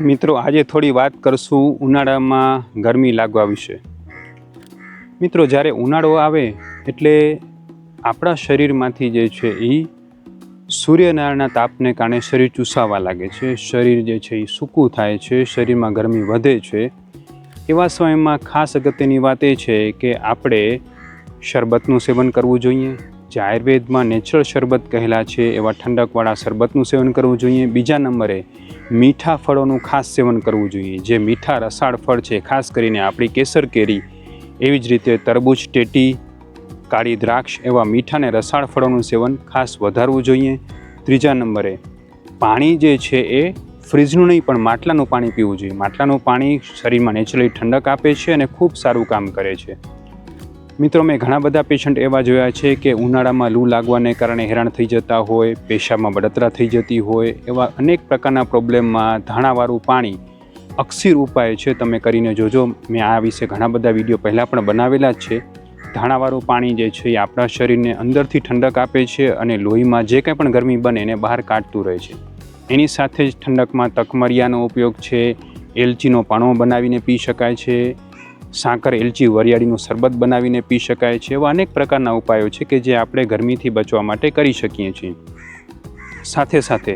મિત્રો, આજે થોડી વાત કરશું ઉનાળામાં ગરમી લાગવા વિશે. મિત્રો, જ્યારે ઉનાળો આવે એટલે આપણા શરીરમાંથી જે છે એ સૂર્યનારાયણના તાપને કારણે શરીર ચૂસાવા લાગે છે, શરીર જે છે એ સૂકું થાય છે, શરીરમાં ગરમી વધે છે. એવા સમયમાં ખાસ અગત્યની વાત એ છે કે આપણે શરબતનું સેવન કરવું જોઈએ જે આયુર્વેદમાં નેચરલ શરબત કહેલા છે એવા ઠંડકવાળા શરબતનું સેવન કરવું જોઈએ. બીજા નંબરે, મીઠા ફળોનું ખાસ સેવન કરવું જોઈએ. જે મીઠા રસાળ ફળ છે, ખાસ કરીને આપણી કેસર કેરી. એવી જ રીતે તરબૂચ, ટેટી, કાળી દ્રાક્ષ એવા મીઠા અને રસાળ ફળોનું સેવન ખાસ વધારવું જોઈએ. ત્રીજા નંબરે, પાણી જે છે એ ફ્રીજનું નહીં, પણ માટલાનું પાણી પીવું જોઈએ. માટલાનું પાણી શરીરમાં નેચરલી ઠંડક આપે છે અને ખૂબ સારું કામ કરે છે. મિત્રો, મેં ઘણા બધા પેશન્ટ એવા જોયા છે કે ઉનાળામાં લૂ લાગવાને કારણે હેરાન થઈ જતા હોય પેશાબમાં બળતરા થઈ જતી હોય, એવા અનેક પ્રકારના પ્રોબ્લેમમાં ધાણાવાળું પાણી અક્ષીર ઉપાય છે. તમે કરીને જોજો. મેં આ વિશે ઘણા બધા વીડિયો પહેલાં પણ બનાવેલા જ છે. ધાણાવાળું પાણી જે છે એ આપણા શરીરને અંદરથી ઠંડક આપે છે અને લોહીમાં જે કંઈ પણ ગરમી બને એને બહાર કાઢતું રહે છે. એની સાથે જ ઠંડકમાં તકમરિયાનો ઉપયોગ છે. એલચીનો પાણો બનાવીને પી શકાય છે. સાકર, એલચી, વરિયાળીનું શરબત બનાવીને પી શકાય છે એવા અનેક પ્રકારના ઉપાયો છે કે જે આપણે ગરમીથી બચવા માટે કરી શકીએ છીએ. સાથે સાથે,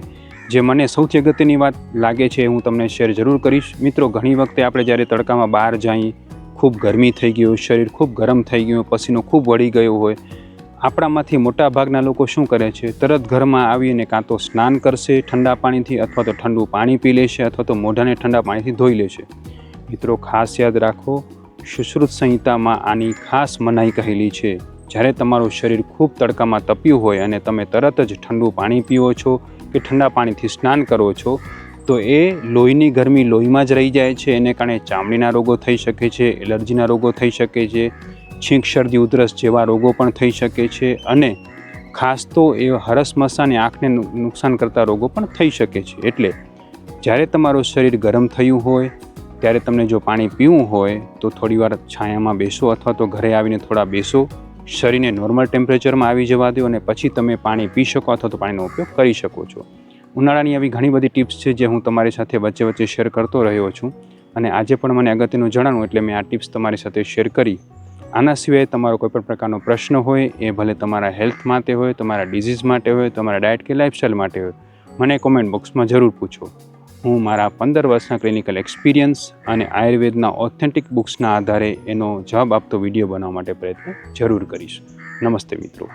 જે મને સૌથી અગત્યની વાત લાગે છે હું તમને શેર જરૂર કરીશ. મિત્રો, ઘણી વખતે આપણે જ્યારે તડકામાં બહાર જઈએ, ખૂબ ગરમી થઈ ગયું શરીર ખૂબ ગરમ થઈ ગયું પસીનો ખૂબ વળી ગયો હોય, આપણામાંથી મોટા ભાગના લોકો શું કરે છે? તરત ઘરમાં આવીને કાં તો સ્નાન કરશે ઠંડા પાણીથી અથવા તો ઠંડુ પાણી પી લેશે અથવા તો મોઢાને ઠંડા પાણીથી ધોઈ લેશે. મિત્રો, ખાસ યાદ રાખો સુશ્રુત સંહિતામાં આની ખાસ મનાઈ કહેલી છે. જ્યારે તમારું શરીર ખૂબ તડકામાં તપ્યું હોય અને તમે તરત જ ઠંડુ પાણી પીવો છો કે ઠંડા પાણીથી સ્નાન કરો છો, તો એ લોહીની ગરમી લોહીમાં જ રહી જાય છે. એને કારણે ચામડીના રોગો થઈ શકે છે, એલર્જીના રોગો થઈ શકે છે, છીંક, શરદી, ઉધરસ જેવા રોગો પણ થઈ શકે છે અને ખાસ તો એ હરસમસા અને આંખને નુકસાન કરતા રોગો પણ થઈ શકે છે. એટલે જ્યારે તમારું શરીર ગરમ થયું હોય ત્યારે તમને જો પાણી પીવું હોય, તો થોડીવાર છાયામાં બેસો અથવા તો ઘરે આવીને થોડા બેસો. શરીરને નોર્મલ ટેમ્પરેચરમાં આવી જવા દો અને પછી તમે પાણી પી શકો અથવા તો પાણીનો ઉપયોગ કરી શકો છો. ઉનાળાની આવી ઘણી બધી ટિપ્સ છે જે હું તમારી સાથે વચ્ચે વચ્ચે શેર કરતો રહ્યો છું. અને આજે પણ મને અગત્યનું જણાવું એટલે મેં આ ટિપ્સ તમારી સાથે શેર કરી. આના સિવાય તમારો કોઈ પણ પ્રકારનો પ્રશ્ન હોય, એ ભલે તમારા હેલ્થ માટે હોય, તમારા ડિઝીઝ માટે હોય, તમારા ડાયટ કે લાઇફસ્ટાઈલ માટે હોય, મને કોમેન્ટ બોક્સમાં જરૂર પૂછો. હું મારા પંદર વર્ષના ક્લિનિકલ એક્સપિરિયન્સ અને આયુર્વેદના ઓથેન્ટિક બુક્સના આધારે એનો જવાબ આપતો વીડિયો બનાવવા માટે પ્રયત્ન જરૂર કરીશ. નમસ્તે મિત્રો.